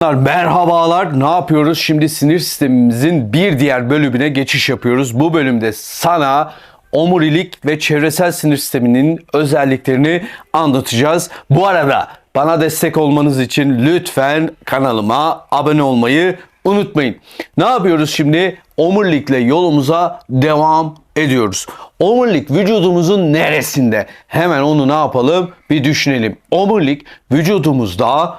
Merhabalar. Ne yapıyoruz? Şimdi sinir sistemimizin bir diğer bölümüne geçiş yapıyoruz. Bu bölümde sana omurilik ve çevresel sinir sisteminin özelliklerini anlatacağız. Bu arada bana destek olmanız için lütfen kanalıma abone olmayı unutmayın. Ne yapıyoruz şimdi? Omurilikle yolumuza devam ediyoruz. Omurilik vücudumuzun neresinde? Hemen onu ne yapalım? Bir düşünelim. Omurilik vücudumuzda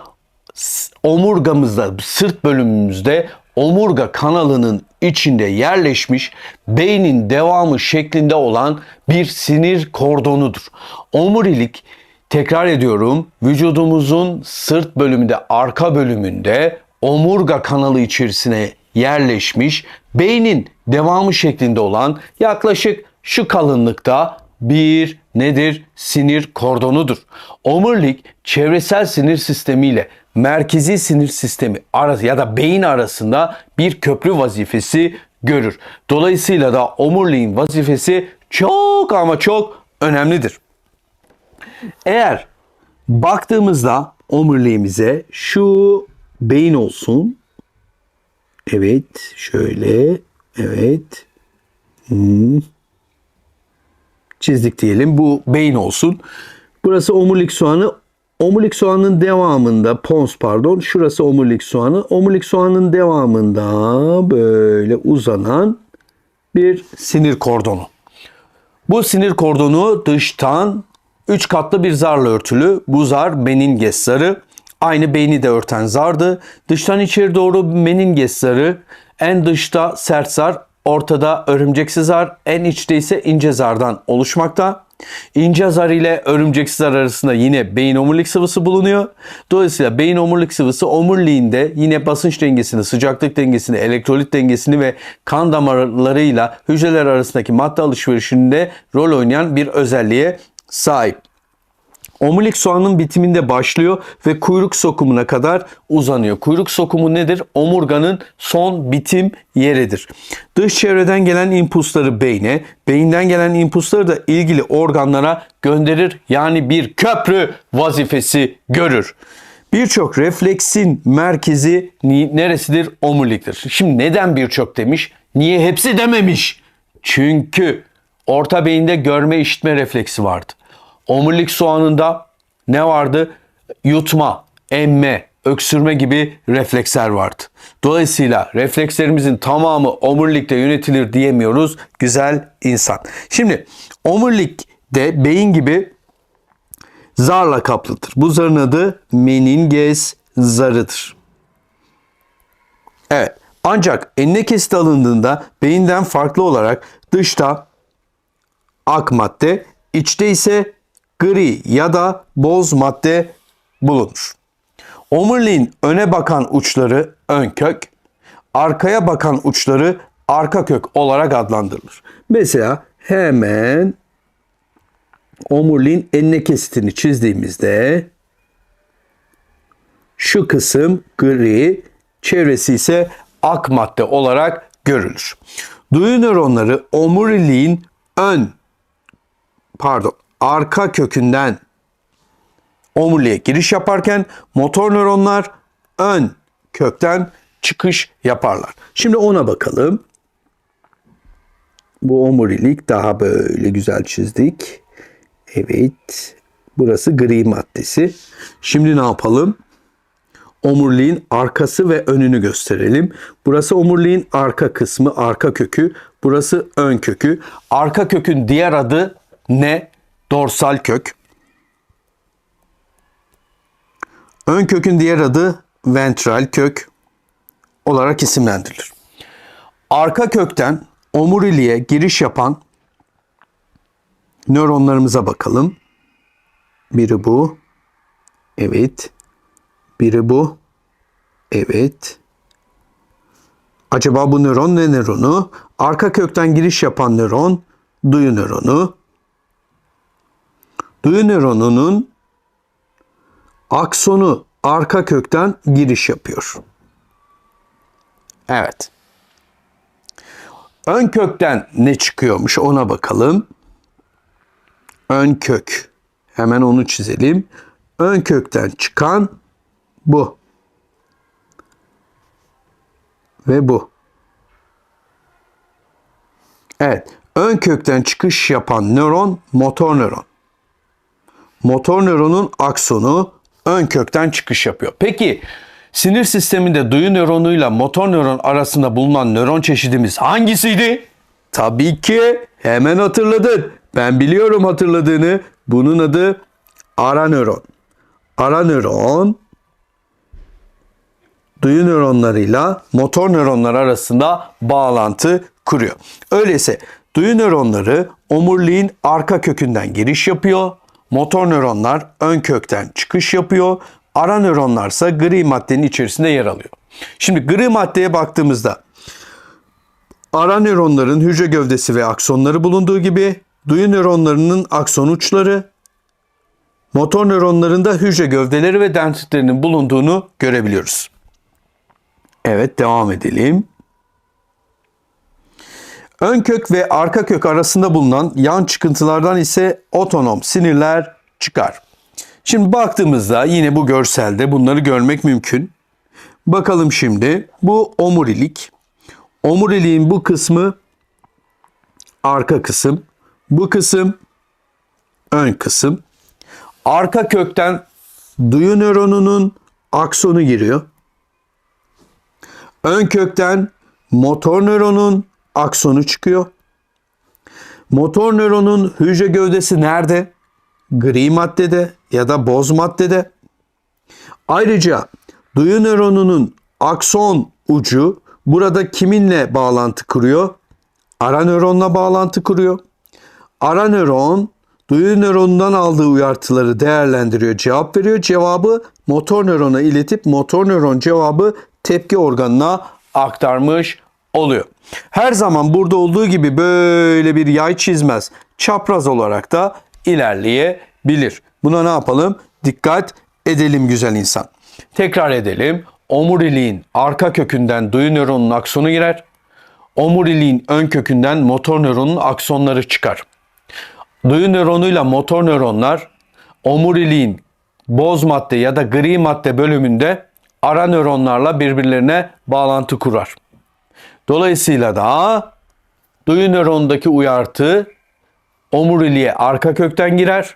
omurgamızda, sırt bölümümüzde omurga kanalının içinde yerleşmiş beynin devamı şeklinde olan bir sinir kordonudur. Omurilik tekrar ediyorum vücudumuzun sırt bölümünde arka bölümünde omurga kanalı içerisine yerleşmiş beynin devamı şeklinde olan yaklaşık şu kalınlıkta bir nedir? Sinir kordonudur. Omurilik çevresel sinir sistemiyle merkezi sinir sistemi arası ya da beyin arasında bir köprü vazifesi görür. Dolayısıyla da omuriliğin vazifesi çok ama çok önemlidir. Eğer baktığımızda omuriliğimize şu beyin olsun. Evet, şöyle. Evet. çizdik diyelim. Bu beyin olsun. Burası omurilik soğanı. Omurilik soğanın devamında pons pardon. Şurası omurilik soğanı. Omurilik soğanın devamında böyle uzanan bir sinir kordonu. Bu sinir kordonu dıştan 3 katlı bir zarla örtülü. Bu zar meninges zarı. Aynı beyni de örten zardı. Dıştan içeri doğru meninges zarı. En dışta sert zar, ortada örümceksiz zar, en içte ise ince zardan oluşmakta. İnce zar ile örümceksiz zar arasında yine beyin omurilik sıvısı bulunuyor. Dolayısıyla beyin omurilik sıvısı omuriliğinde yine basınç dengesini, sıcaklık dengesini, elektrolit dengesini ve kan damarlarıyla hücreler arasındaki madde alışverişinde rol oynayan bir özelliğe sahip. Omurilik soğanın bitiminde başlıyor ve kuyruk sokumuna kadar uzanıyor. Kuyruk sokumu nedir? Omurganın son bitim yeridir. Dış çevreden gelen impulsları beyne, beyinden gelen impulsları da ilgili organlara gönderir. Yani bir köprü vazifesi görür. Birçok refleksin merkezi neresidir? Omuriliktir. Şimdi neden birçok demiş? Niye hepsi dememiş? Çünkü orta beyinde görme işitme refleksi vardı. Omurilik soğanında ne vardı? Yutma, emme, öksürme gibi refleksler vardı. Dolayısıyla reflekslerimizin tamamı omurilikte yönetilir diyemiyoruz güzel insan. Şimdi omurilik de beyin gibi zarla kaplıdır. Bu zarın adı meninges zarıdır. Evet. Ancak enine kesit alındığında beyinden farklı olarak dışta ak madde, içte ise gri ya da boz madde bulunur. Omuriliğin öne bakan uçları ön kök, arkaya bakan uçları arka kök olarak adlandırılır. Mesela hemen omuriliğin enine kesitini çizdiğimizde şu kısım gri, çevresi ise ak madde olarak görülür. Duyu nöronları omuriliğin ön pardon arka kökünden omuriliğe giriş yaparken motor nöronlar ön kökten çıkış yaparlar. Şimdi ona bakalım. Bu omurilik daha böyle güzel çizdik. Evet. Burası gri maddesi. Şimdi ne yapalım? Omuriliğin arkası ve önünü gösterelim. Burası omuriliğin arka kısmı, arka kökü. Burası ön kökü. Arka kökün diğer adı ne? Dorsal kök. Ön kökün diğer adı ventral kök olarak isimlendirilir. Arka kökten omuriliğe giriş yapan nöronlarımıza bakalım. Biri bu. Evet. Biri bu. Evet. Acaba bu nöron ne nöronu? Arka kökten giriş yapan nöron duyu nöronu. Duyu nöronunun aksonu arka kökten giriş yapıyor. Evet. Ön kökten ne çıkıyormuş ona bakalım. Ön kök. Hemen onu çizelim. Ön kökten çıkan bu. ve bu. Evet. Ön kökten çıkış yapan nöron motor nöron. Motor nöronun aksonu ön kökten çıkış yapıyor. Peki sinir sisteminde duyu nöronuyla motor nöron arasında bulunan nöron çeşidimiz hangisiydi? Tabii ki hemen hatırladın. Ben biliyorum hatırladığını. Bunun adı ara nöron. Ara nöron duyu nöronlarıyla motor nöronlar arasında bağlantı kuruyor. Öyleyse duyu nöronları omuriliğin arka kökünden giriş yapıyor. Motor nöronlar ön kökten çıkış yapıyor. Ara nöronlarsa gri maddenin içerisinde yer alıyor. Şimdi gri maddeye baktığımızda ara nöronların hücre gövdesi ve aksonları bulunduğu gibi duyu nöronlarının akson uçları, motor nöronlarında hücre gövdeleri ve dendritlerinin bulunduğunu görebiliyoruz. Evet devam edelim. Ön kök ve arka kök arasında bulunan yan çıkıntılardan ise otonom sinirler çıkar. Şimdi baktığımızda yine bu görselde bunları görmek mümkün. Bakalım şimdi bu omurilik. Omuriliğin bu kısmı arka kısım. Bu kısım ön kısım. Arka kökten duyu nöronunun aksonu giriyor. Ön kökten motor nöronun aksonu çıkıyor. Motor nöronun hücre gövdesi nerede? Gri maddede ya da boz maddede. Ayrıca duyu nöronunun akson ucu burada kiminle bağlantı kuruyor? Ara nöronla bağlantı kuruyor. Ara nöron duyu nöronundan aldığı uyartıları değerlendiriyor, cevap veriyor. Cevabı motor nörona iletip motor nöron cevabı tepki organına aktarmış oluyor. Her zaman burada olduğu gibi böyle bir yay çizmez. Çapraz olarak da ilerleyebilir. Buna ne yapalım? Dikkat edelim güzel insan. Tekrar edelim. Omuriliğin arka kökünden duyu nöronunun aksonu girer. Omuriliğin ön kökünden motor nöronun aksonları çıkar. Duyu nöronuyla motor nöronlar omuriliğin boz madde ya da gri madde bölümünde ara nöronlarla birbirlerine bağlantı kurar. Dolayısıyla da duyu nöronundaki uyartı omuriliğe arka kökten girer.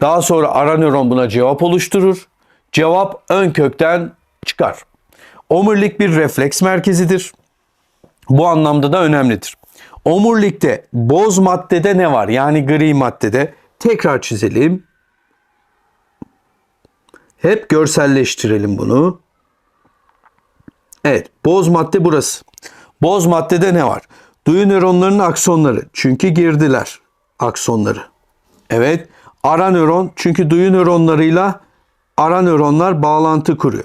Daha sonra ara nöron buna cevap oluşturur. Cevap ön kökten çıkar. Omurilik bir refleks merkezidir. Bu anlamda da önemlidir. Omurilikte boz maddede ne var? Yani gri maddede tekrar çizelim. Hep görselleştirelim bunu. Evet, boz madde burası. Boz maddede ne var? Duyu nöronlarının aksonları. Çünkü girdiler aksonları. Evet, ara nöron çünkü duyu nöronlarıyla ara nöronlar bağlantı kuruyor.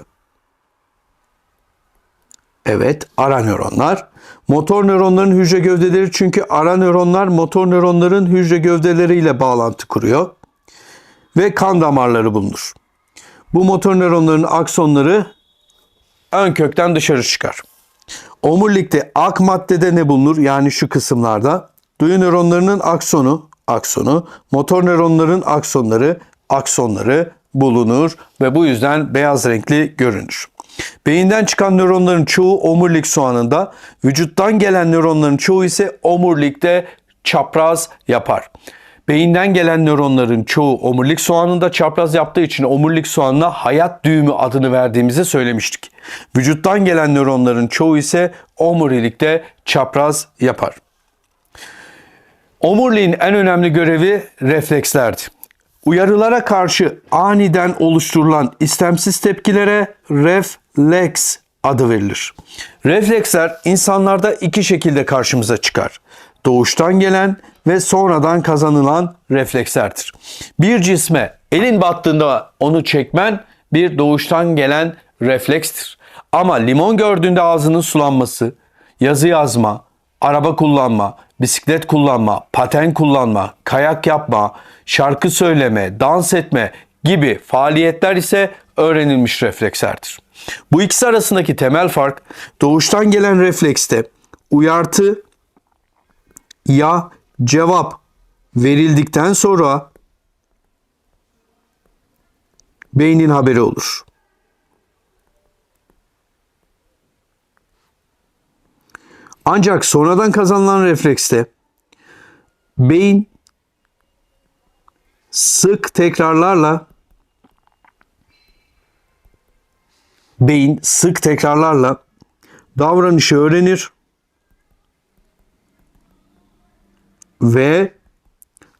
Evet, ara nöronlar. Motor nöronların hücre gövdeleri çünkü ara nöronlar motor nöronların hücre gövdeleriyle bağlantı kuruyor. Ve kan damarları bulunur. Bu motor nöronların aksonları ön kökten dışarı çıkar. Omurilikte ak maddede ne bulunur? Yani şu kısımlarda duyu nöronlarının aksonu, aksonu, motor nöronların aksonları, aksonları bulunur ve bu yüzden beyaz renkli görünür. Beyinden çıkan nöronların çoğu omurilik soğanında, vücuttan gelen nöronların çoğu ise omurilikte çapraz yapar. Beyinden gelen nöronların çoğu omurilik soğanında çapraz yaptığı için omurilik soğanına hayat düğümü adını verdiğimizi söylemiştik. Vücuttan gelen nöronların çoğu ise omurilikte çapraz yapar. Omuriliğin en önemli görevi reflekslerdi. Uyarılara karşı aniden oluşturulan istemsiz tepkilere refleks adı verilir. Refleksler insanlarda iki şekilde karşımıza çıkar. Doğuştan gelen ve sonradan kazanılan reflekslerdir. Bir cisme elin battığında onu çekmen bir doğuştan gelen reflekstir. Ama limon gördüğünde ağzının sulanması, yazı yazma, araba kullanma, bisiklet kullanma, paten kullanma, kayak yapma, şarkı söyleme, dans etme gibi faaliyetler ise öğrenilmiş reflekslerdir. Bu ikisi arasındaki temel fark doğuştan gelen reflekste uyartı ya cevap verildikten sonra beynin haberi olur. Ancak sonradan kazanılan reflekste beyin sık tekrarlarla beyin sık tekrarlarla davranışı öğrenir ve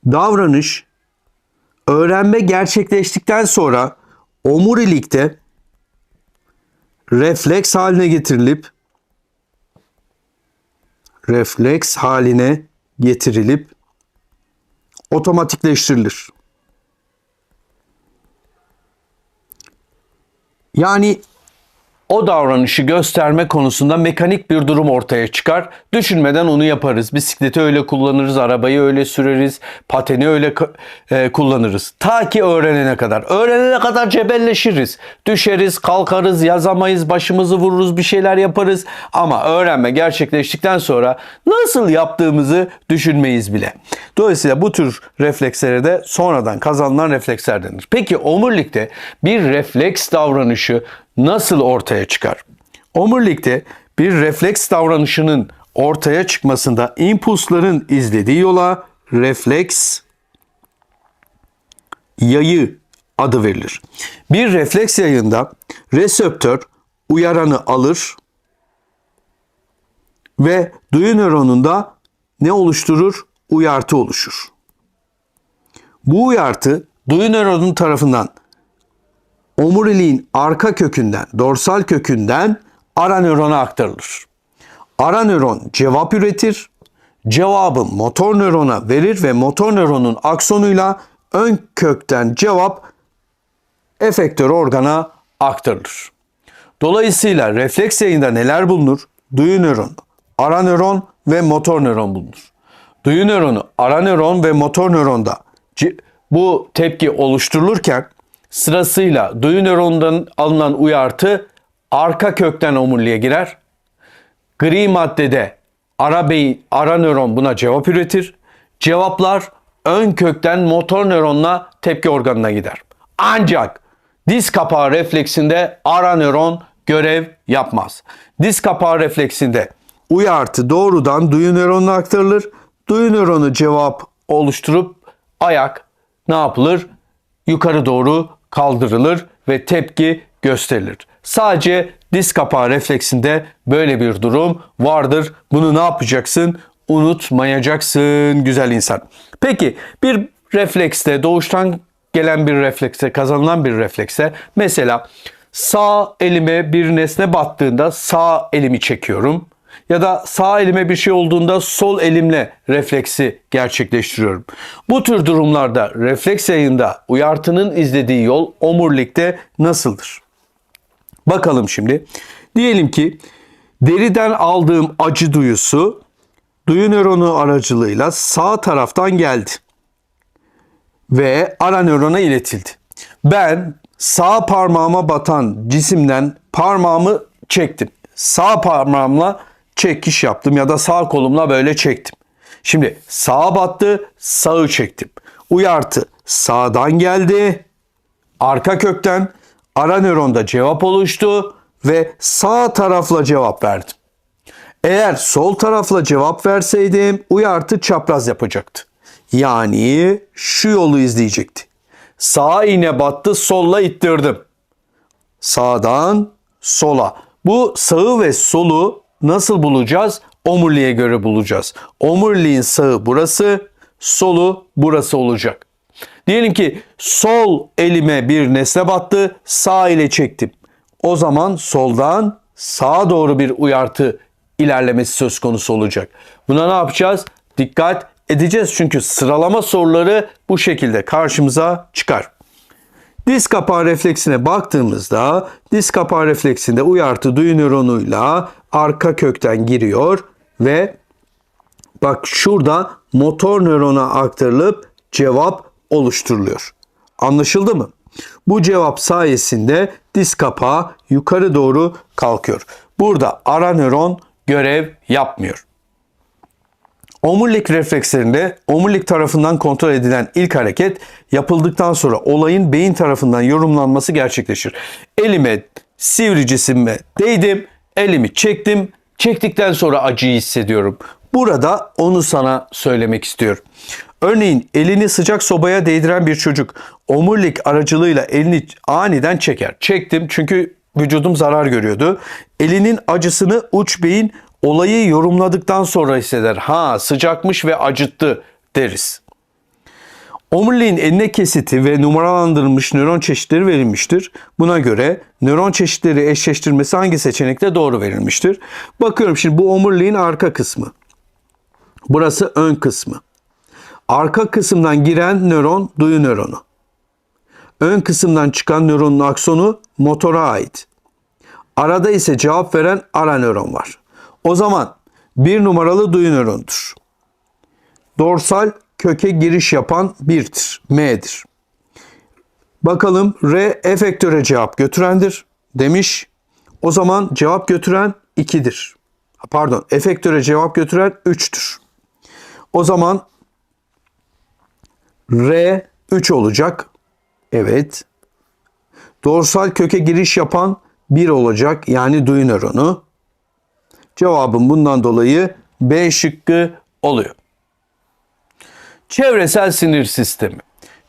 davranış öğrenme gerçekleştikten sonra omurilikte refleks haline getirilip refleks haline getirilip otomatikleştirilir. Yani o davranışı gösterme konusunda mekanik bir durum ortaya çıkar. Düşünmeden onu yaparız. Bisikleti öyle kullanırız, arabayı öyle süreriz, pateni öyle e, kullanırız. Ta ki öğrenene kadar. Öğrenene kadar cebelleşiriz. Düşeriz, kalkarız, yazamayız, başımızı vururuz, bir şeyler yaparız. Ama öğrenme gerçekleştikten sonra nasıl yaptığımızı düşünmeyiz bile. Dolayısıyla bu tür reflekslere de sonradan kazanılan refleksler denir. Peki omurilikte bir refleks davranışı nasıl ortaya çıkar? Omurilikte bir refleks davranışının ortaya çıkmasında impulsların izlediği yola refleks yayı adı verilir. Bir refleks yayında reseptör uyaranı alır ve duyu nöronunda ne oluşturur? Uyartı oluşur. Bu uyartı duyu nöronun tarafından omuriliğin arka kökünden, dorsal kökünden ara nörona aktarılır. Ara nöron cevap üretir, cevabı motor nörona verir ve motor nöronun aksonuyla ön kökten cevap efektör organa aktarılır. Dolayısıyla refleks yayında neler bulunur? Duyu nöronu, ara nöron ve motor nöron bulunur. Duyu nöronu, ara nöron ve motor nöronda bu tepki oluşturulurken sırasıyla duyu nöronundan alınan uyartı arka kökten omuriliğe girer. Gri maddede ara beyin, ara nöron buna cevap üretir. Cevaplar ön kökten motor nöronla tepki organına gider. Ancak diz kapağı refleksinde ara nöron görev yapmaz. Diz kapağı refleksinde uyartı doğrudan duyu nöronuna aktarılır. Duyu nöronu cevap oluşturup ayak ne yapılır? Yukarı doğru kaldırılır ve tepki gösterilir. Sadece diz kapağı refleksinde böyle bir durum vardır. Bunu ne yapacaksın? Unutmayacaksın güzel insan. Peki bir reflekste doğuştan gelen bir reflekse, kazanılan bir reflekse mesela sağ elime bir nesne battığında sağ elimi çekiyorum ya da sağ elime bir şey olduğunda sol elimle refleksi gerçekleştiriyorum. Bu tür durumlarda refleks yayında uyartının izlediği yol omurilikte nasıldır? Bakalım şimdi. Diyelim ki deriden aldığım acı duyusu duyu nöronu aracılığıyla sağ taraftan geldi ve ara nörona iletildi. Ben sağ parmağıma batan cisimden parmağımı çektim. Sağ parmağımla çekiş yaptım ya da sağ kolumla böyle çektim. Şimdi sağa battı, sağı çektim. Uyartı sağdan geldi, arka kökten ara nöronda cevap oluştu ve sağ tarafla cevap verdim. Eğer sol tarafla cevap verseydim uyartı çapraz yapacaktı. Yani şu yolu izleyecekti. Sağa iğne battı, solla ittirdim. Sağdan sola. Bu sağı ve solu nasıl bulacağız? Omuriliğe göre bulacağız. Omuriliğin sağı burası, solu burası olacak. Diyelim ki sol elime bir nesne battı, sağ ile çektim. O zaman soldan sağa doğru bir uyartı ilerlemesi söz konusu olacak. Buna ne yapacağız? Dikkat edeceğiz çünkü sıralama soruları bu şekilde karşımıza çıkar. Diz kapağı refleksine baktığımızda diz kapağı refleksinde uyartı duyu nöronuyla arka kökten giriyor ve bak şurada motor nörona aktarılıp cevap oluşturuluyor. Anlaşıldı mı? Bu cevap sayesinde diz kapağı yukarı doğru kalkıyor. Burada ara nöron görev yapmıyor. Omurilik reflekslerinde omurilik tarafından kontrol edilen ilk hareket yapıldıktan sonra olayın beyin tarafından yorumlanması gerçekleşir. Elime sivri cisimime değdim, elimi çektim, Çektikten sonra acıyı hissediyorum. Burada onu sana söylemek istiyorum. Örneğin elini sıcak sobaya değdiren bir çocuk omurilik aracılığıyla elini aniden çeker. Çektim çünkü vücudum zarar görüyordu. Elinin acısını uç beyin olayı yorumladıktan sonra hisseder. Ha sıcakmış ve acıttı deriz. Omuriliğin eline kesiti ve numaralandırılmış nöron çeşitleri verilmiştir. Buna göre nöron çeşitleri eşleştirmesi hangi seçenekte doğru verilmiştir? Bakıyorum şimdi bu omuriliğin arka kısmı. Burası ön kısmı. Arka kısımdan giren nöron duyu nöronu. Ön kısımdan çıkan nöronun aksonu motora ait. Arada ise cevap veren ara nöron var. O zaman bir numaralı duyu nöronudur. Dorsal köke giriş yapan 1'tir. M'dir. Bakalım R efektöre cevap götürendir demiş. O zaman cevap götüren 2'dir. Pardon efektöre cevap götüren 3'tür. O zaman R 3 olacak. Evet. Dorsal köke giriş yapan 1 olacak. Yani duyu nöronu. Cevabım bundan dolayı B şıkkı oluyor. Çevresel sinir sistemi.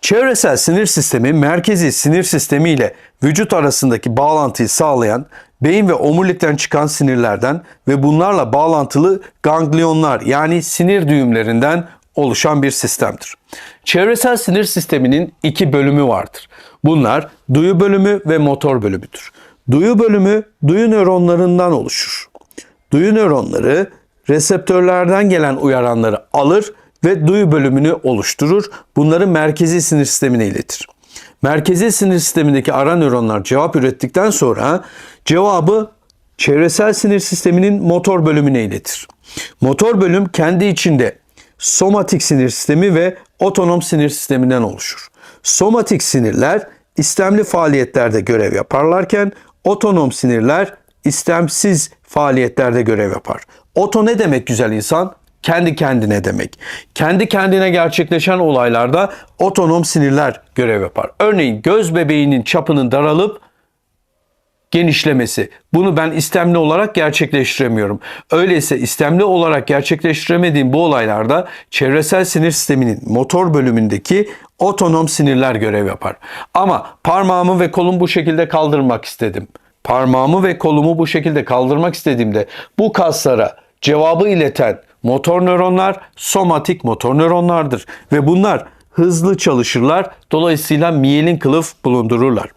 Çevresel sinir sistemi merkezi sinir sistemi ile vücut arasındaki bağlantıyı sağlayan beyin ve omurilikten çıkan sinirlerden ve bunlarla bağlantılı ganglionlar yani sinir düğümlerinden oluşan bir sistemdir. Çevresel sinir sisteminin iki bölümü vardır. Bunlar duyu bölümü ve motor bölümüdür. Duyu bölümü duyu nöronlarından oluşur. Duyu nöronları reseptörlerden gelen uyaranları alır ve duyu bölümünü oluşturur. Bunları merkezi sinir sistemine iletir. Merkezi sinir sistemindeki ara nöronlar cevap ürettikten sonra cevabı çevresel sinir sisteminin motor bölümüne iletir. Motor bölüm kendi içinde somatik sinir sistemi ve otonom sinir sisteminden oluşur. Somatik sinirler istemli faaliyetlerde görev yaparlarken otonom sinirler istemsiz faaliyetlerde görev yapar. Oto ne demek güzel insan? Kendi kendine demek. Kendi kendine gerçekleşen olaylarda otonom sinirler görev yapar. Örneğin göz bebeğinin çapının daralıp genişlemesi. Bunu ben istemli olarak gerçekleştiremiyorum. Öyleyse istemli olarak gerçekleştiremediğim bu olaylarda çevresel sinir sisteminin motor bölümündeki otonom sinirler görev yapar. Ama parmağımı ve kolumu bu şekilde kaldırmak istedim. Parmağımı ve kolumu bu şekilde kaldırmak istediğimde bu kaslara cevabı ileten motor nöronlar somatik motor nöronlardır ve bunlar hızlı çalışırlar. Dolayısıyla miyelin kılıf bulundururlar.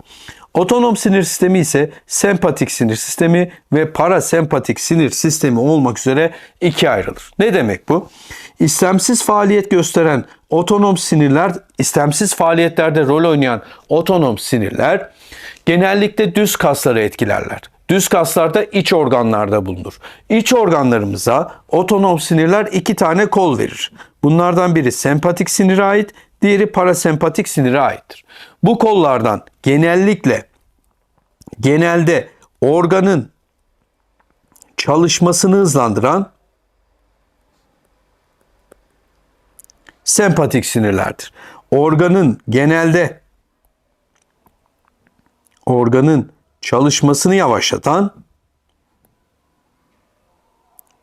Otonom sinir sistemi ise sempatik sinir sistemi ve parasempatik sinir sistemi olmak üzere ikiye ayrılır. Ne demek bu? İstemsiz faaliyet gösteren otonom sinirler, istemsiz faaliyetlerde rol oynayan otonom sinirler genellikle düz kasları etkilerler. Düz kaslarda iç organlarda bulunur. İç organlarımıza otonom sinirler iki tane kol verir. Bunlardan biri sempatik sinire ait, diğeri parasempatik sinire aittir. Bu kollardan genellikle genelde organın çalışmasını hızlandıran sempatik sinirlerdir. Organın genelde organın çalışmasını yavaşlatan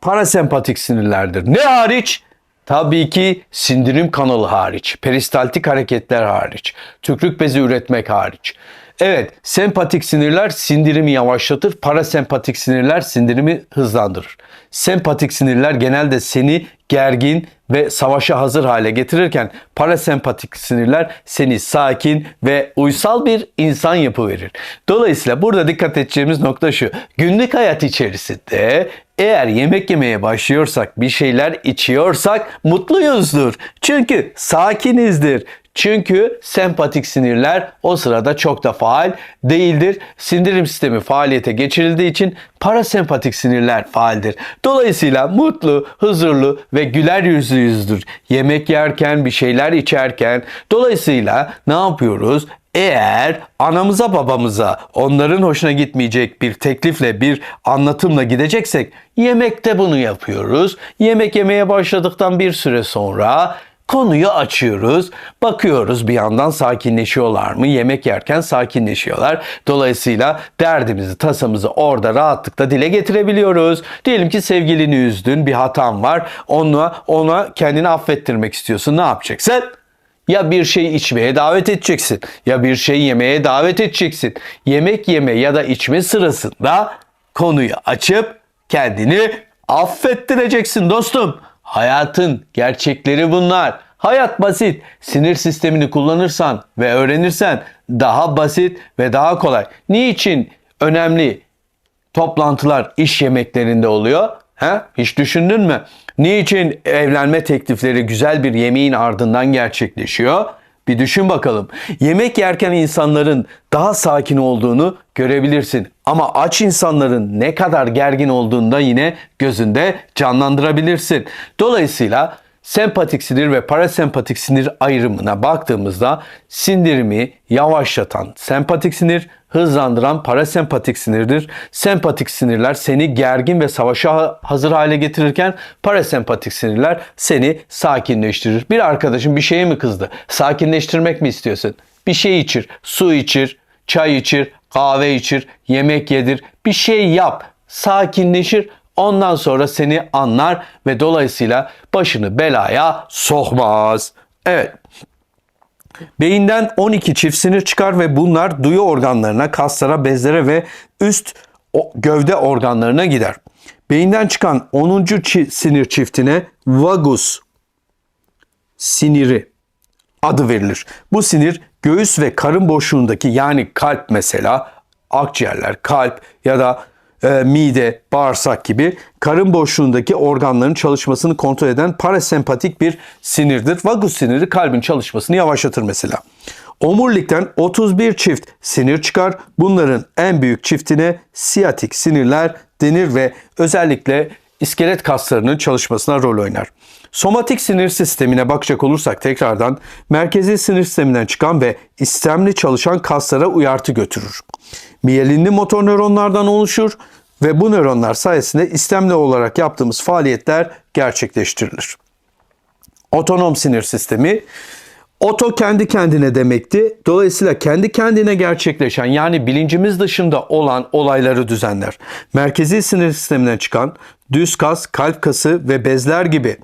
parasempatik sinirlerdir. Ne hariç? Tabii ki sindirim kanalı hariç, peristaltik hareketler hariç, tükrük bezi üretmek hariç. Evet, sempatik sinirler sindirimi yavaşlatır, parasempatik sinirler sindirimi hızlandırır. Sempatik sinirler genelde seni gergin ve savaşa hazır hale getirirken parasempatik sinirler seni sakin ve uysal bir insan yapıverir. Dolayısıyla burada dikkat edeceğimiz nokta şu. Günlük hayat içerisinde eğer yemek yemeye başlıyorsak, bir şeyler içiyorsak mutluyuzdur. Çünkü sakinizdir. Çünkü sempatik sinirler o sırada çok da faal değildir. Sindirim sistemi faaliyete geçirildiği için parasempatik sinirler faaldir. Dolayısıyla mutlu, huzurlu ve güler yüzlüyüzdür. Yemek yerken, bir şeyler içerken. Dolayısıyla ne yapıyoruz? Eğer anamıza babamıza onların hoşuna gitmeyecek bir teklifle bir anlatımla gideceksek yemekte bunu yapıyoruz. Yemek yemeye başladıktan bir süre sonra Konuyu açıyoruz. Bakıyoruz bir yandan sakinleşiyorlar mı? Yemek yerken sakinleşiyorlar. Dolayısıyla derdimizi, tasamızı orada rahatlıkla dile getirebiliyoruz. Diyelim ki sevgilini üzdün, bir hatan var. Ona, ona kendini affettirmek istiyorsun. Ne yapacaksın? Ya bir şey içmeye davet edeceksin ya bir şey yemeye davet edeceksin. Yemek yeme ya da içme sırasında konuyu açıp kendini affettireceksin dostum. Hayatın gerçekleri bunlar. Hayat basit. Sinir sistemini kullanırsan ve öğrenirsen daha basit ve daha kolay. Niçin önemli toplantılar iş yemeklerinde oluyor? He? Hiç düşündün mü? Niçin evlenme teklifleri güzel bir yemeğin ardından gerçekleşiyor? Bir düşün bakalım. Yemek yerken insanların daha sakin olduğunu görebilirsin. Ama aç insanların ne kadar gergin olduğunu da yine gözünde canlandırabilirsin. Dolayısıyla sempatik sinir ve parasempatik sinir ayrımına baktığımızda sindirimi yavaşlatan sempatik sinir, hızlandıran parasempatik sinirdir. Sempatik sinirler seni gergin ve savaşa ha- hazır hale getirirken parasempatik sinirler seni sakinleştirir. Bir arkadaşın bir şeye mi kızdı? Sakinleştirmek mi istiyorsun? Bir şey içir, su içir, çay içir, kahve içir, yemek yedir, bir şey yap. Sakinleşir. Ondan sonra seni anlar ve dolayısıyla başını belaya sokmaz. Evet. Beyinden 12 çift sinir çıkar ve bunlar duyu organlarına, kaslara, bezlere ve üst gövde organlarına gider. Beyinden çıkan 10. çi- sinir çiftine vagus siniri adı verilir. Bu sinir göğüs ve karın boşluğundaki yani kalp mesela akciğerler, kalp ya da e, mide, bağırsak gibi karın boşluğundaki organların çalışmasını kontrol eden parasempatik bir sinirdir. Vagus siniri kalbin çalışmasını yavaşlatır mesela. Omurilikten 31 çift sinir çıkar. Bunların en büyük çiftine siyatik sinirler denir ve özellikle iskelet kaslarının çalışmasına rol oynar. Somatik sinir sistemine bakacak olursak tekrardan merkezi sinir sisteminden çıkan ve istemli çalışan kaslara uyartı götürür. Miyelinli motor nöronlardan oluşur ve bu nöronlar sayesinde istemli olarak yaptığımız faaliyetler gerçekleştirilir. Otonom sinir sistemi Oto kendi kendine demekti. Dolayısıyla kendi kendine gerçekleşen yani bilincimiz dışında olan olayları düzenler. Merkezi sinir sisteminden çıkan düz kas, kalp kası ve bezler gibi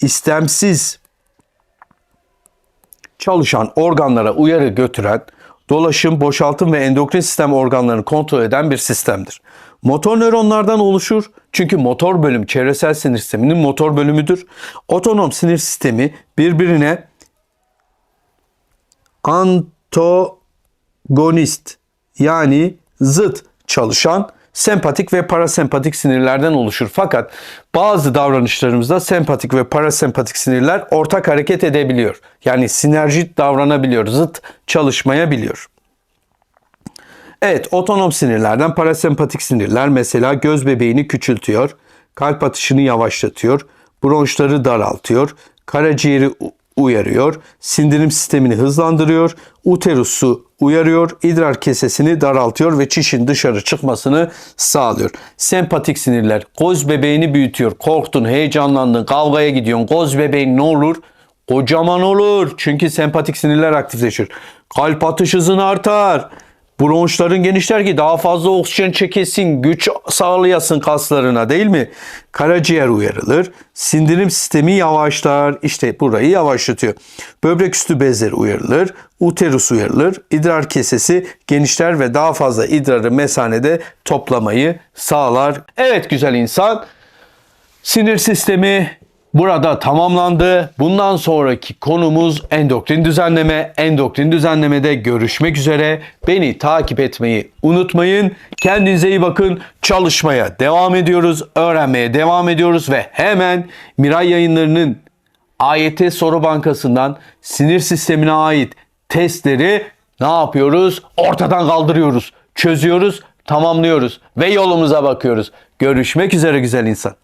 istemsiz çalışan organlara uyarı götüren, dolaşım, boşaltım ve endokrin sistem organlarını kontrol eden bir sistemdir. Motor nöronlardan oluşur çünkü motor bölüm çevresel sinir sisteminin motor bölümüdür. Otonom sinir sistemi birbirine antagonist yani zıt çalışan sempatik ve parasempatik sinirlerden oluşur. Fakat bazı davranışlarımızda sempatik ve parasempatik sinirler ortak hareket edebiliyor. Yani sinerjit davranabiliyor, zıt çalışmayabiliyor. Evet, otonom sinirlerden parasempatik sinirler mesela göz bebeğini küçültüyor, kalp atışını yavaşlatıyor, bronşları daraltıyor, karaciğeri uyarıyor, sindirim sistemini hızlandırıyor, uterusu uyarıyor, idrar kesesini daraltıyor ve çişin dışarı çıkmasını sağlıyor. Sempatik sinirler göz bebeğini büyütüyor. Korktun, heyecanlandın, kavgaya gidiyorsun. Göz bebeğin ne olur? Kocaman olur. Çünkü sempatik sinirler aktifleşir. Kalp atış hızın artar. Bronşların genişler ki daha fazla oksijen çekesin, güç sağlayasın kaslarına değil mi? Karaciğer uyarılır, sindirim sistemi yavaşlar, işte burayı yavaşlatıyor. Böbrek üstü bezleri uyarılır, uterus uyarılır, idrar kesesi genişler ve daha fazla idrarı mesanede toplamayı sağlar. Evet güzel insan, Sinir sistemi burada tamamlandı. Bundan sonraki konumuz endokrin düzenleme. Endokrin düzenlemede görüşmek üzere. Beni takip etmeyi unutmayın. Kendinize iyi bakın. Çalışmaya devam ediyoruz. Öğrenmeye devam ediyoruz ve hemen Miray yayınlarının AYT soru bankasından sinir sistemine ait testleri ne yapıyoruz? Ortadan kaldırıyoruz. Çözüyoruz, tamamlıyoruz ve yolumuza bakıyoruz. Görüşmek üzere güzel insan.